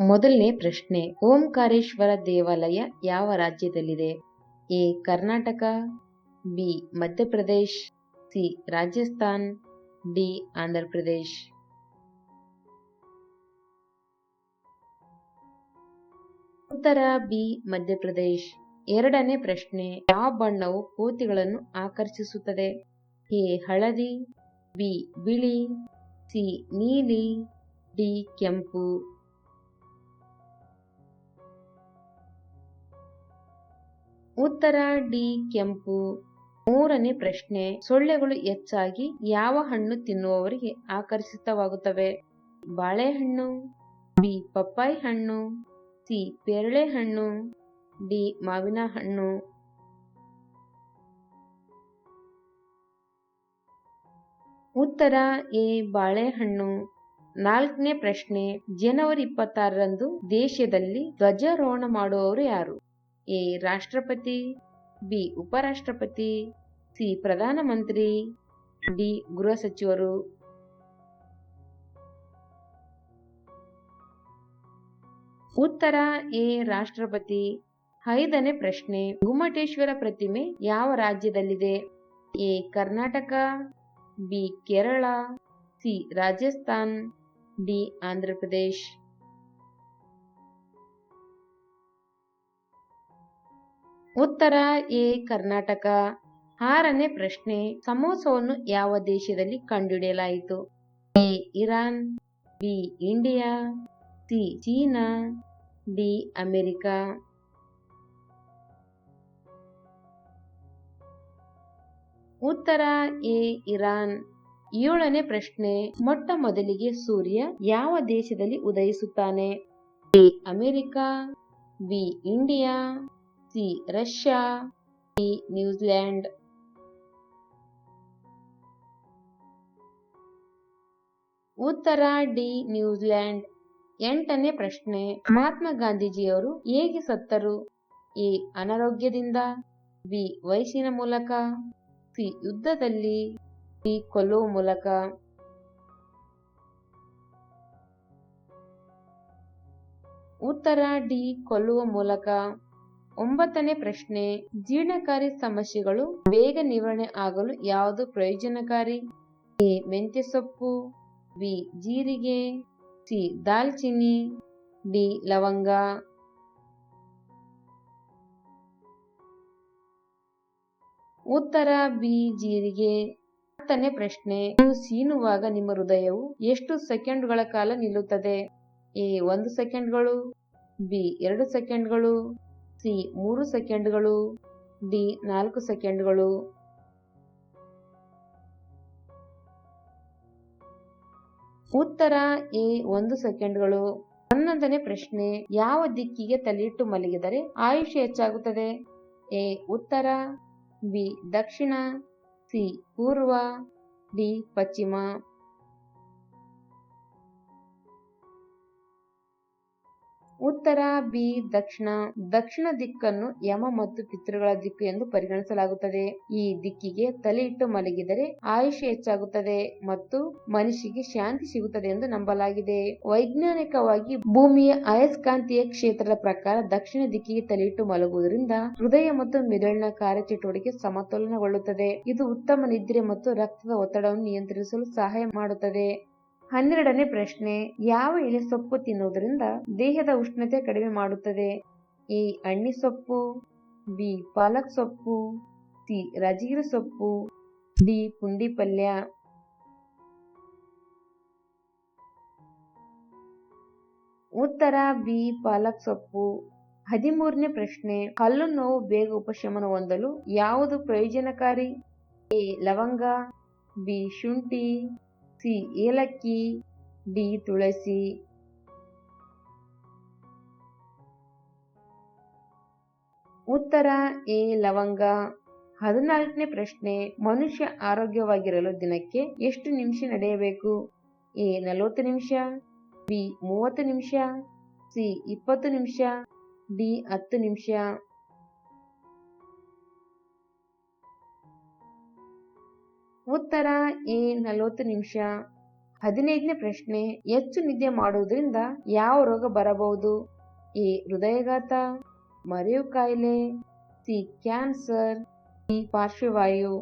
ಮೊದಲನೇ ಪ್ರಶ್ನೆ, ಓಂಕಾರೇಶ್ವರ ದೇವಾಲಯ ಯಾವ ರಾಜ್ಯದಲ್ಲಿದೆ? A, Karnataka, B, Madhya Pradesh, C, Rajasthan, D Andhra Pradesh ಉತ್ತರ, ಬಿ, ಮಧ್ಯಪ್ರದೇಶ್. ಎರಡನೇ ಪ್ರಶ್ನೆ, ಯಾವ ಬಣ್ಣವು ಕೋತಿಗಳನ್ನು ಆಕರ್ಷಿಸುತ್ತದೆ? ಎ, ಹಳದಿ, ಬಿ, ಬಿಳಿ, ಸಿ, ನೀಲಿ, ಡಿ, ಕೆಂಪು. ಉತ್ತರ ಡಿ ಕೆಂಪು. ಮೂರನೇ ಪ್ರಶ್ನೆ, ಸೊಳ್ಳೆಗಳು ಹೆಚ್ಚಾಗಿ ಯಾವ ಹಣ್ಣು ತಿನ್ನುವವರಿಗೆ ಆಕರ್ಷಿತವಾಗುತ್ತವೆ? ಬಾಳೆಹಣ್ಣು, ಬಿ ಪಪ್ಪಾಯಿ ಹಣ್ಣು, ಸಿ ಪೇರಳೆ ಹಣ್ಣು, ಡಿ ಮಾವಿನ ಹಣ್ಣು. ಉತ್ತರ ಎ ಬಾಳೆಹಣ್ಣು. ನಾಲ್ಕನೇ ಪ್ರಶ್ನೆ, ಜನವರಿ ಇಪ್ಪತ್ತಾರರಂದು ದೇಶದಲ್ಲಿ ಧ್ವಜಾರೋಹಣ ಮಾಡುವವರು ಯಾರು? ಎ ರಾಷ್ಟ್ರಪತಿ, ಬಿ ಉಪರಾಷ್ಟ್ರಪತಿ, ಸಿ ಪ್ರಧಾನಮಂತ್ರಿ, ಡಿ ಗೃಹ ಸಚಿವರು. ಉತ್ತರ ಎ ರಾಷ್ಟ್ರಪತಿ, ಐದನೇ ಪ್ರಶ್ನೆ, ಗುಮ್ಮಟೇಶ್ವರ ಪ್ರತಿಮೆ ಯಾವ ರಾಜ್ಯದಲ್ಲಿದೆ? A Karnataka, B Kerala, C Rajasthan, D Andhra Pradesh. ಉತ್ತರ ಎ, ಕರ್ನಾಟಕ. ಆರನೇ ಪ್ರಶ್ನೆ, ಸಮೋಸವನ್ನು ಯಾವ ದೇಶದಲ್ಲಿ ಕಂಡುಹಿಡಿಯಲಾಯಿತು? A, Iran, B, India, C, China, D, America. ಉತ್ತರ ಎ, ಇರಾನ್. ಏಳನೇ ಪ್ರಶ್ನೆ, ಮೊಟ್ಟ ಮೊದಲಿಗೆ ಸೂರ್ಯ ಯಾವ ದೇಶದಲ್ಲಿ ಉದಯಿಸುತ್ತಾನೆ? A, America, B, India C Russia D New Zealand ಉತ್ತರ, ಡಿ ನ್ಯೂಜಿಲ್ಯಾಂಡ್ ಎಂಟನೇ ಪ್ರಶ್ನೆ, ಮಹಾತ್ಮ ಗಾಂಧೀಜಿಯವರು ಹೇಗೆ ಸತ್ತರು? ಎ, ಅನಾರೋಗ್ಯದಿಂದ. ಬಿ, ವಯಸ್ಸಿನ ಮೂಲಕ. ಸಿ, ಯುದ್ಧದಲ್ಲಿ. ಡಿ, ಕೊಲ್ಲುವ ಮೂಲಕ. ಉತ್ತರ, ಡಿ, ಕೊಲ್ಲುವ ಮೂಲಕ. ಒಂಬತ್ತನೇ ಪ್ರಶ್ನೆ, ಜೀರ್ಣಕಾರಿ ಸಮಸ್ಯೆಗಳು ಬೇಗ ನಿವಾರಣೆ ಆಗಲು ಯಾವುದು ಪ್ರಯೋಜನಕಾರಿ? ಎ, ಮೆಂತ್ಯ ಸೊಪ್ಪು, ಬಿ, ಜೀರಿಗೆ, ಸಿ, ದಾಲ್ಚಿನ್ನಿ, ಡಿ, ಲವಂಗ. ಉತ್ತರ, ಬಿ, ಜೀರಿಗೆ. ಹತ್ತನೇ ಪ್ರಶ್ನೆ, ನೀವು ಸೀನುವಾಗ ನಿಮ್ಮ ಹೃದಯವು ಎಷ್ಟು ಸೆಕೆಂಡ್ಗಳ ಕಾಲ ನಿಲ್ಲುತ್ತದೆ? ಎ, ಒಂದು ಸೆಕೆಂಡ್ಗಳು, ಬಿ, ಎರಡು ಸೆಕೆಂಡ್ಗಳು. ಸಿ, ಮೂರು ಸೆಕೆಂಡ್ಗಳು, ಡಿ, ನಾಲ್ಕು ಸೆಕೆಂಡ್ಗಳು. ಉತ್ತರ, ಎ, ಒಂದು ಸೆಕೆಂಡ್ಗಳು. ಹನ್ನೊಂದನೇ ಪ್ರಶ್ನೆ, ಯಾವ ದಿಕ್ಕಿಗೆ ತಲೆಯಿಟ್ಟು ಮಲಗಿದರೆ ಆಯುಷ್ಯ ಹೆಚ್ಚಾಗುತ್ತದೆ? ಎ, ಉತ್ತರ, ಬಿ, ದಕ್ಷಿಣ, ಸಿ, ಪೂರ್ವ, ಡಿ, ಪಶ್ಚಿಮ. ಉತ್ತರ, ಬಿ, ದಕ್ಷಿಣ. ದಕ್ಷಿಣ ದಿಕ್ಕನ್ನು ಯಮ ಮತ್ತು ಪಿತೃಗಳ ದಿಕ್ಕು ಎಂದು ಪರಿಗಣಿಸಲಾಗುತ್ತದೆ. ಈ ದಿಕ್ಕಿಗೆ ತಲೆ ಇಟ್ಟು ಮಲಗಿದರೆ ಆಯುಷ್ಯ ಹೆಚ್ಚಾಗುತ್ತದೆ ಮತ್ತು ಮನುಷ್ಯಗೆ ಶಾಂತಿ ಸಿಗುತ್ತದೆ ಎಂದು ನಂಬಲಾಗಿದೆ. ವೈಜ್ಞಾನಿಕವಾಗಿ ಭೂಮಿಯ ಅಯಸ್ಕಾಂತೀಯ ಕ್ಷೇತ್ರದ ಪ್ರಕಾರ ದಕ್ಷಿಣ ದಿಕ್ಕಿಗೆ ತಲೆಯಿಟ್ಟು ಮಲಗುವುದರಿಂದ ಹೃದಯ ಮತ್ತು ಮೆದುಳಿನ ಕಾರ್ಯಚಟುವಟಿಕೆ ಸಮತೋಲನಗೊಳ್ಳುತ್ತದೆ. ಇದು ಉತ್ತಮ ನಿದ್ರೆ ಮತ್ತು ರಕ್ತದ ಒತ್ತಡವನ್ನು ನಿಯಂತ್ರಿಸಲು ಸಹಾಯ ಮಾಡುತ್ತದೆ. ಹನ್ನೆರಡನೇ ಪ್ರಶ್ನೆ, ಯಾವ ಎಲೆ ಸೊಪ್ಪು ತಿನ್ನುವುದರಿಂದ ದೇಹದ ಉಷ್ಣತೆ ಕಡಿಮೆ ಮಾಡುತ್ತದೆ? ಎ ಅಣ್ಣಿ ಸೊಪ್ಪು, ಬಿ, ಪಾಲಕ್ ಸೊಪ್ಪು, ಸಿ ರಾಜಗಿರಿ ಸೊಪ್ಪು, ಡಿ, ಪುಂಡಿ ಪಲ್ಯ. ಉತ್ತರ, ಬಿ, ಪಾಲಕ್ ಸೊಪ್ಪು. ಹದಿಮೂರನೇ ಪ್ರಶ್ನೆ ಹಲ್ಲು ನೋವು ಬೇಗ ಉಪಶಮನ ಹೊಂದಲು ಯಾವುದು ಪ್ರಯೋಜನಕಾರಿ? ಎ, ಲವಂಗ, ಬಿ, ಶುಂಠಿ ಸಿ ಏಲಕ್ಕಿ ಡಿ ತುಳಸಿ ಉತ್ತರ ಎ ಲವಂಗ ಹದಿನಾಲ್ಕನೇ ಪ್ರಶ್ನೆ, ಮನುಷ್ಯ ಆರೋಗ್ಯವಾಗಿರಲು ದಿನಕ್ಕೆ ಎಷ್ಟು ನಿಮಿಷ ನಡೆಯಬೇಕು? ಎ, ನಲವತ್ತು ನಿಮಿಷ, ಬಿ, ಮೂವತ್ತು ನಿಮಿಷ, ಸಿ, ಇಪ್ಪತ್ತು ನಿಮಿಷ, ಡಿ, ಹತ್ತು ನಿಮಿಷ. ಉತ್ತರ ಎ ನಲವತ್ತು ನಿಮಿಷ. ಹದಿನೈದನೇ ಪ್ರಶ್ನೆ, ಹೆಚ್ಚು ನಿದ್ದೆ ಮಾಡುವುದರಿಂದ ಯಾವ ರೋಗ ಬರಬಹುದು? ಎ, ಹೃದಯಘಾತ, ಮರೆಯು ಕಾಯಿಲೆ, ಸಿ, ಕ್ಯಾನ್ಸರ್ ಈ ಪಾರ್ಶ್ವವಾಯು.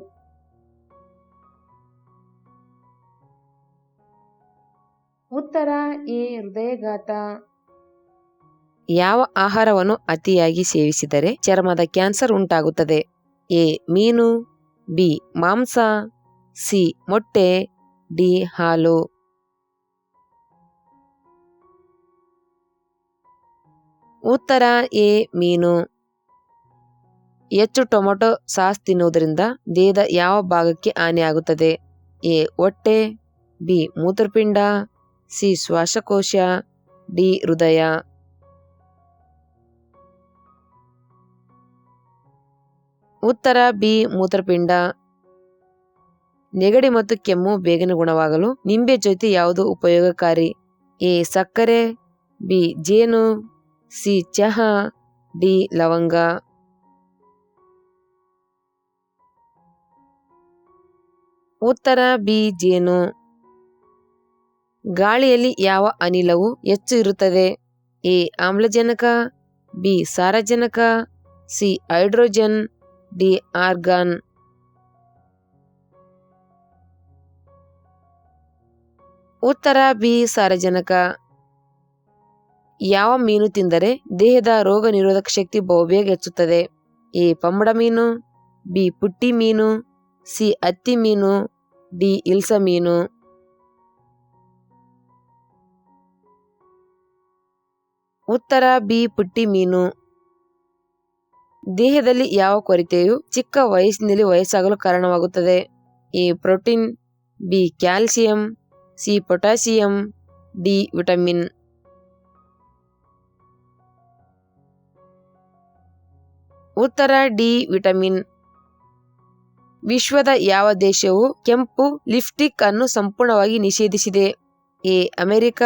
ಉತ್ತರ ಎ, ಹೃದಯಘಾತ. ಯಾವ ಆಹಾರವನ್ನು ಅತಿಯಾಗಿ ಸೇವಿಸಿದರೆ ಚರ್ಮದ ಕ್ಯಾನ್ಸರ್ ಉಂಟಾಗುತ್ತದೆ? ಎ, ಮೀನು, ಬಿ, ಮಾಂಸ ಸಿ. ಮೊಟ್ಟೆ, ಡಿ. ಹಾಲು. ಉತ್ತರ ಎ. ಮೀನು. ಹೆಚ್ಚು ಟೊಮೊಟೊ ಸಾಸ್ ತಿನ್ನುವುದರಿಂದ ದೇಹದ ಯಾವ ಭಾಗಕ್ಕೆ ಹಾನಿಯಾಗುತ್ತದೆ? ಎ. ಹೊಟ್ಟೆ, ಬಿ. ಮೂತ್ರಪಿಂಡ, ಸಿ. ಶ್ವಾಸಕೋಶ, ಡಿ. ಹೃದಯ. ಉತ್ತರ ಬಿ. ಮೂತ್ರಪಿಂಡ. ನೆಗಡಿ ಮತ್ತು ಕೆಮ್ಮು ಬೇಗನೆ ಗುಣವಾಗಲು ನಿಂಬೆ ಜೊತೆ ಯಾವುದು ಉಪಯೋಗಕಾರಿ? ಎ. ಸಕ್ಕರೆ, ಬಿ. ಜೇನು, ಸಿ. ಚಹಾ, ಡಿ. ಲವಂಗ. ಉತ್ತರ, ಬಿ. ಜೇನು. ಗಾಳಿಯಲ್ಲಿ ಯಾವ ಅನಿಲವು ಹೆಚ್ಚು ಇರುತ್ತದೆ? ಎ. ಆಮ್ಲಜನಕ, ಬಿ. ಸಾರಜನಕ, ಸಿ. Hydrogen, D. ಆರ್ಗಾನ್. ಉತ್ತರ ಬಿ ಸಾರಜನಕ. ಯಾವ ಮೀನು ತಿಂದರೆ ದೇಹದ ರೋಗ ನಿರೋಧಕ ಶಕ್ತಿ ಬಹುಬೇಗ ಹೆಚ್ಚುತ್ತದೆ? ಎ ಪಂಬಡ ಮೀನು, ಬಿ ಪುಟ್ಟಿ ಮೀನು, ಸಿ ಅತ್ತಿ ಮೀನು, ಡಿ ಇಲ್ಸ ಮೀನು. ಉತ್ತರ ಬಿ ಪುಟ್ಟಿ ಮೀನು. ದೇಹದಲ್ಲಿ ಯಾವ ಕೊರತೆಯು ಚಿಕ್ಕ ವಯಸ್ಸಿನಲ್ಲಿ ವಯಸ್ಸಾಗಲು ಕಾರಣವಾಗುತ್ತದೆ? A protein, B calcium C potassium D vitamin ಉತ್ತರ ಡಿ ವಿಟಮಿನ್ ವಿಶ್ವದ ಯಾವ ದೇಶವು ಕೆಂಪು ಲಿಪ್ಸ್ಟಿಕ್ ಅನ್ನು ಸಂಪೂರ್ಣವಾಗಿ ನಿಷೇಧಿಸಿದೆ? A, America,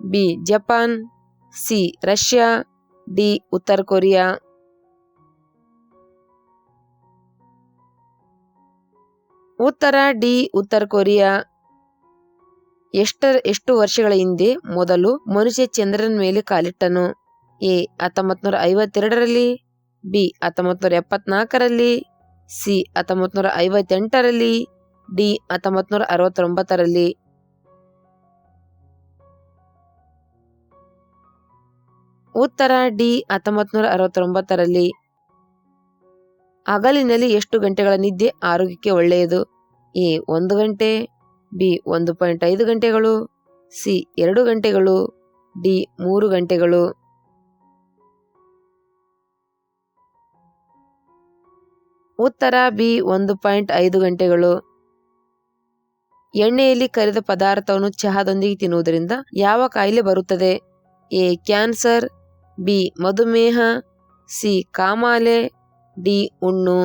B, Japan, C, Russia, D, ಉತ್ತರ ಕೊರಿಯಾ. ಉತ್ತರ ಡಿ ಉತ್ತರ ಕೊರಿಯಾ. ಎಷ್ಟ ಎಷ್ಟು ವರ್ಷಗಳ ಹಿಂದೆ ಮೊದಲು ಮನುಷ್ಯ ಚಂದ್ರನ ಮೇಲೆ ಕಾಲಿಟ್ಟನು. ಎ ಹತ್ತೊಂಬತ್ ನೂರ ಐವತ್ತೆರಡರಲ್ಲಿ ಬಿ ಹತ್ತೊಂಬತ್ ನೂರ ಎಪ್ಪತ್ನಾಲ್ಕರಲ್ಲಿ ಸಿ ಹತ್ತೊಂಬತ್ ನೂರ ಐವತ್ತೆಂಟರಲ್ಲಿ ಡಿ ಹತ್ತೊಂಬತ್ ನೂರ ಅರವತ್ತೊಂಬತ್ತರಲ್ಲಿ ಉತ್ತರ, ಡಿ ಹತ್ತೊಂಬತ್ ನೂರ ಅರವತ್ತೊಂಬತ್ತರಲ್ಲಿ ಹಗಲಿನಲ್ಲಿ ಎಷ್ಟು ಗಂಟೆಗಳ ನಿದ್ದೆ ಆರೋಗ್ಯಕ್ಕೆ ಒಳ್ಳೆಯದು? ಎ, ಒಂದು ಗಂಟೆ. ಬಿ ಒಂದು ಪಾಯಿಂಟ್ ಐದು ಗಂಟೆಗಳು, ಸಿ ಎರಡು ಗಂಟೆಗಳು, ಡಿ ಮೂರು ಗಂಟೆಗಳು. ಉತ್ತರ ಬಿ ಒಂದು ಪಾಯಿಂಟ್ ಐದು ಗಂಟೆಗಳು. ಎಣ್ಣೆಯಲ್ಲಿ ಕರಿದ ಪದಾರ್ಥವನ್ನು ಚಹಾದೊಂದಿಗೆ ತಿನ್ನುವುದರಿಂದ ಯಾವ ಕಾಯಿಲೆ ಬರುತ್ತದೆ? ಎ ಕ್ಯಾನ್ಸರ್, ಬಿ ಮಧುಮೇಹ, ಸಿ ಕಾಮಾಲೆ, ಡಿ ಹುಣ್ಣು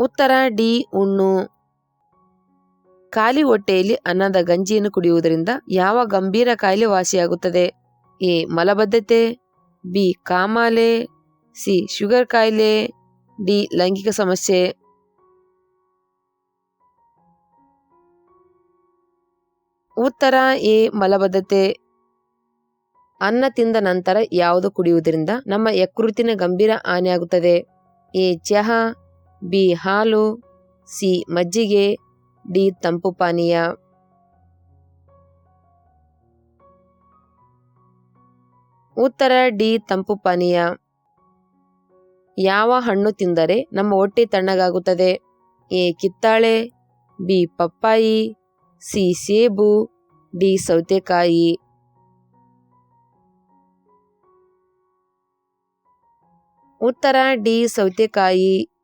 ಉತ್ತರ ಡಿ ಉಣ್ಣು. ಖಾಲಿ ಹೊಟ್ಟೆಯಲ್ಲಿ ಅನ್ನದ ಗಂಜಿಯನ್ನು ಕುಡಿಯುವುದರಿಂದ ಯಾವ ಗಂಭೀರ ಕಾಯಿಲೆ ವಾಸಿಯಾಗುತ್ತದೆ ಎ. ಮಲಬದ್ಧತೆ, ಬಿ. ಕಾಮಾಲೆ, ಸಿ. ಶುಗರ್ ಕಾಯಿಲೆ ಡಿ. ಲೈಂಗಿಕ ಸಮಸ್ಯೆ. ಉತ್ತರ ಎ. ಮಲಬದ್ಧತೆ. ಅನ್ನ ತಿಂದ ನಂತರ ಯಾವುದು ಕುಡಿಯುವುದರಿಂದ ನಮ್ಮ ಯಕೃತಿನ ಗಂಭೀರ ಹಾನಿಯಾಗುತ್ತದೆ? ಎ. ಚಹಾ ಬಿ ಹಾಲು, ಸಿ ಮಜ್ಜಿಗೆ, ಡಿ ತಂಪು ಪಾನೀಯ. ಉತ್ತರ, ಡಿ ತಂಪು ಪಾನೀಯ. ಯಾವ ಹಣ್ಣು ತಿಂದರೆ ನಮ್ಮ ಹೊಟ್ಟೆ ತಣ್ಣಗಾಗುತ್ತದೆ? ಎ ಕಿತ್ತಾಳೆ, ಬಿ ಪಪ್ಪಾಯಿ, ಸಿ ಸೇಬು, ಡಿ ಸೌತೆಕಾಯಿ. ಉತ್ತರ, ಡಿ ಸೌತೆಕಾಯಿ.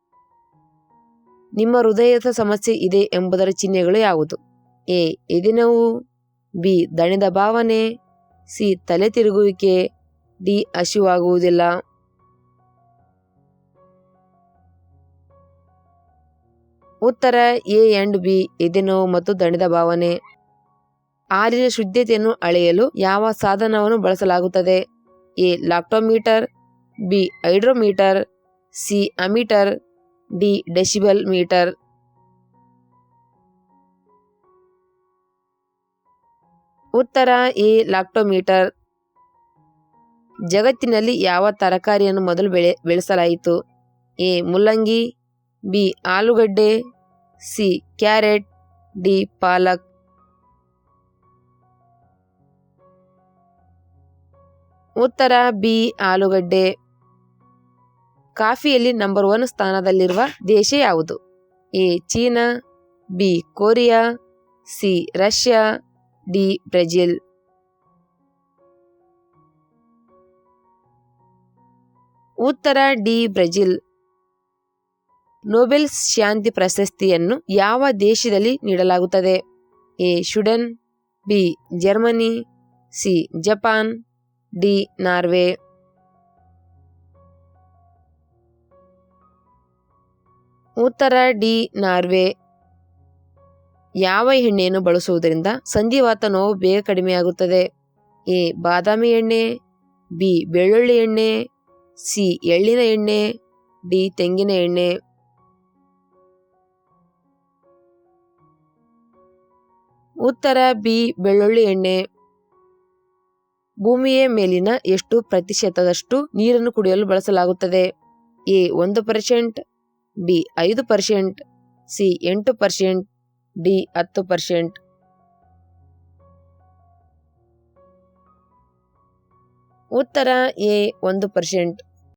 ನಿಮ್ಮ ಹೃದಯದ ಸಮಸ್ಯೆ ಇದೆ ಎಂಬುದರ ಚಿಹ್ನೆಗಳು ಯಾವುದು? ಎ. ಎದೆನೋವು. ಬಿ. ದಣಿದ ಭಾವನೆ. ಸಿ. ತಲೆ ತಿರುಗುವಿಕೆ. ಡಿ. ಹಸಿವಾಗುವುದಿಲ್ಲ. ಉತ್ತರ. A and B. ಎದೆನೋವು ಮತ್ತು ದಣಿದ ಭಾವನೆ. ಹಾಲಿನ ಶುದ್ಧತೆಯನ್ನು ಅಳೆಯಲು ಯಾವ ಸಾಧನವನ್ನು ಬಳಸಲಾಗುತ್ತದೆ? A. Lactometer. B. Hydrometer. C. Ammeter. D decibel meter ಉತ್ತರ ಎ ಲಾಕ್ಟೋಮೀಟರ್ ಜಗತ್ತಿನಲ್ಲಿ ಯಾವ ತರಕಾರಿಯನ್ನು ಮೊದಲು ಬೆಳೆ, ಬೆಳೆಸಲಾಯಿತು? ಎ, ಮುಲ್ಲಂಗಿ, ಬಿ, ಆಲೂಗಡ್ಡೆ, ಸಿ, ಕ್ಯಾರೆಟ್, ಡಿ, ಪಾಲಕ್. ಉತ್ತರ ಬಿ, ಆಲೂಗಡ್ಡೆ. ಕಾಫಿಯಲ್ಲಿ ನಂಬರ್ ಒನ್ ಸ್ಥಾನದಲ್ಲಿರುವ ದೇಶ ಯಾವುದು? A, China, B, Korea, C, Russia, D, Brazil. ಉತ್ತರ, ಡಿ, ಬ್ರೆಜಿಲ್. ನೊಬೆಲ್ ಶಾಂತಿ ಪ್ರಶಸ್ತಿಯನ್ನು ಯಾವ ದೇಶದಲ್ಲಿ ನೀಡಲಾಗುತ್ತದೆ? A, Sweden, B, Germany, C, Japan, D, Norway. ಉತ್ತರ ಡಿ ನಾರ್ವೆ. ಯಾವ ಎಣ್ಣೆಯನ್ನು ಬಳಸುವುದರಿಂದ ಸಂಧಿವಾತ ನೋವು ಬೇಗ ಕಡಿಮೆಯಾಗುತ್ತದೆ? ಎ. ಬಾದಾಮಿ ಎಣ್ಣೆ, ಬಿ. ಬೆಳ್ಳುಳ್ಳಿ ಎಣ್ಣೆ, ಸಿ. ಎಳ್ಳಿನ ಎಣ್ಣೆ, ಡಿ. ತೆಂಗಿನ ಎಣ್ಣೆ. ಉತ್ತರ ಬಿ. ಬೆಳ್ಳುಳ್ಳಿ ಎಣ್ಣೆ. ಭೂಮಿಯ ಮೇಲಿನ ಎಷ್ಟು ಪ್ರತಿಶತದಷ್ಟು ನೀರನ್ನು ಕುಡಿಯಲು ಬಳಸಲಾಗುತ್ತದೆ? ಎ. ಒಂದು ಪರ್ಸೆಂಟ್ ಬಿ ಐದು ಪರ್ಸೆಂಟ್ ಸಿ ಎಂಟು ಪರ್ಸೆಂಟ್ ಡಿ ಹತ್ತು ಪರ್ಸೆಂಟ್. ಉತ್ತರ ಎ ಒಂದು ಪರ್ಸೆಂಟ್.